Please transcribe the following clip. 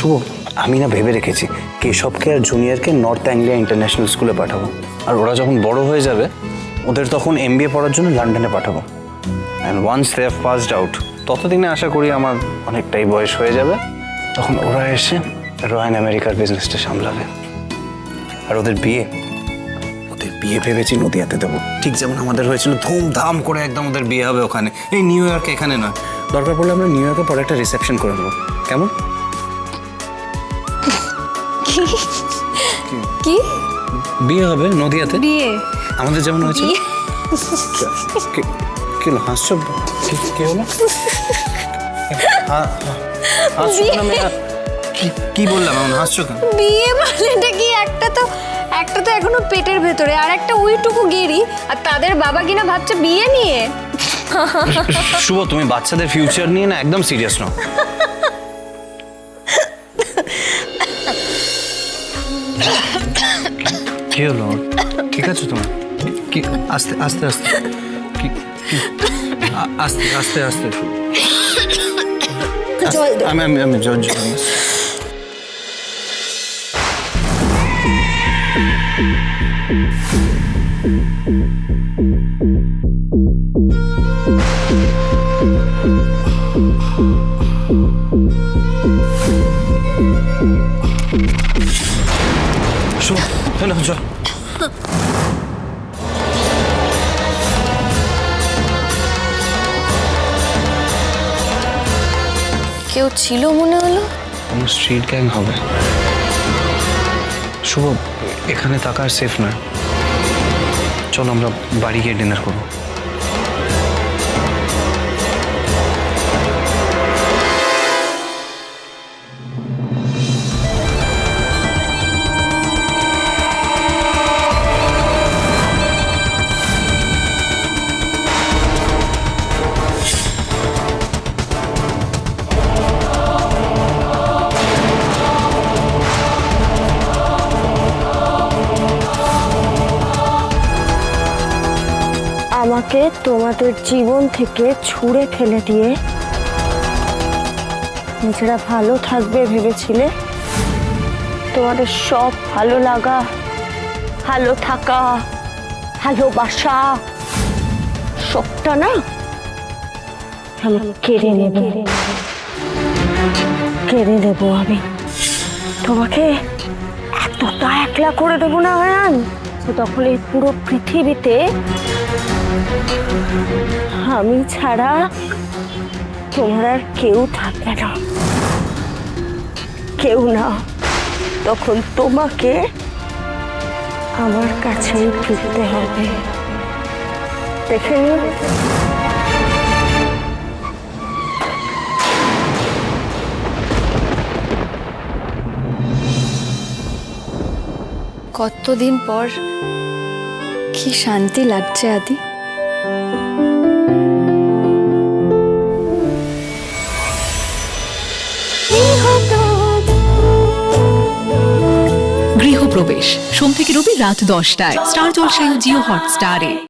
শুভ, আমি না ভেবে রেখেছি কেশবকে আর জুনিয়রকে নর্থ অ্যাংলিয়া ইন্টারন্যাশনাল স্কুলে পাঠাবো। আর ওরা যখন বড় হয়ে যাবে, ওদের তখন এম পড়ার জন্য লন্ডনে পাঠাবো। And once they have passed out ততদিনে আশা করি আমার অনেকটাই বয়স হয়ে যাবে। তখন ওরা এসে রয়্যাল আমেরিকার বিজনেসটা সামলাবে। আর ওদের বিয়ে ওদের বিয়ে ভেবেছি নদিয়াতে দেবো। ঠিক যেমন আমাদের হয়েছিল ধুমধাম করে একদম ওদের বিয়ে হবে ওখানে। এই নিউ ইয়র্কে এখানে নয়। দরকার পড়লে আমরা নিউ ইয়র্কে পরে একটা রিসেপশন করে নেব। কেমন? কি? বিয়ে হবে নদিয়াতে? বিয়ে। আমাদের যেমন হয়েছে। কি হলো? হাসছো? কি- হলো? হাসছো কি বললাম এখন? হাসছো কেন? বিয়ে মানেটা কি? একটা তো একটা তো এখনও পেটের ভেতরে আর একটা ওইটুকু গেরি। আর তাদের বাবা কিনা ভাবছে বিয়ে নিয়ে। শুভ তুমি বাচ্চাদের ফিউচার নিয়ে না একদম সিরিয়াস নাও। কি হলো? ঠিক আছে তোমার? কি আস্তে আস্তে আস্তে। কি আস্তে আস্তে আস্তে। আমি আমি আমি জল জল না চল। কেউ ছিল মনে হলো? কোনো স্ট্রিট গ্যাং হবে। শুভ এখানে থাকা আর সেফ নয়। চলো আমরা বাড়ি গিয়ে ডিনার করব। আমাকে তোমাদের জীবন থেকে ছুঁড়ে ফেলে দিয়ে। নিজেরা ভালো থাকবে ভেবেছিলে? তোমাদের সব ভালো লাগা, ভালো থাকা ভালোবাসা সবটা না আমি কেড়ে নেব। কেড়ে নেব আমি। তোমাকে এতটা একলা করে দেবো না হায়ান তখন এই পুরো পৃথিবীতে আমি ছাড়া তোমার আর কেউ থাকবে না। কেউ না। তখন তোমাকে আমার কাছেই ফিরতে হবে। দেখে কতদিন পর কি শান্তি লাগছে আদি? গৃহপ্রবেশ। সোম থেকে রবি রাত দশটায়। স্টার জলসায় জিও হটস্টারে।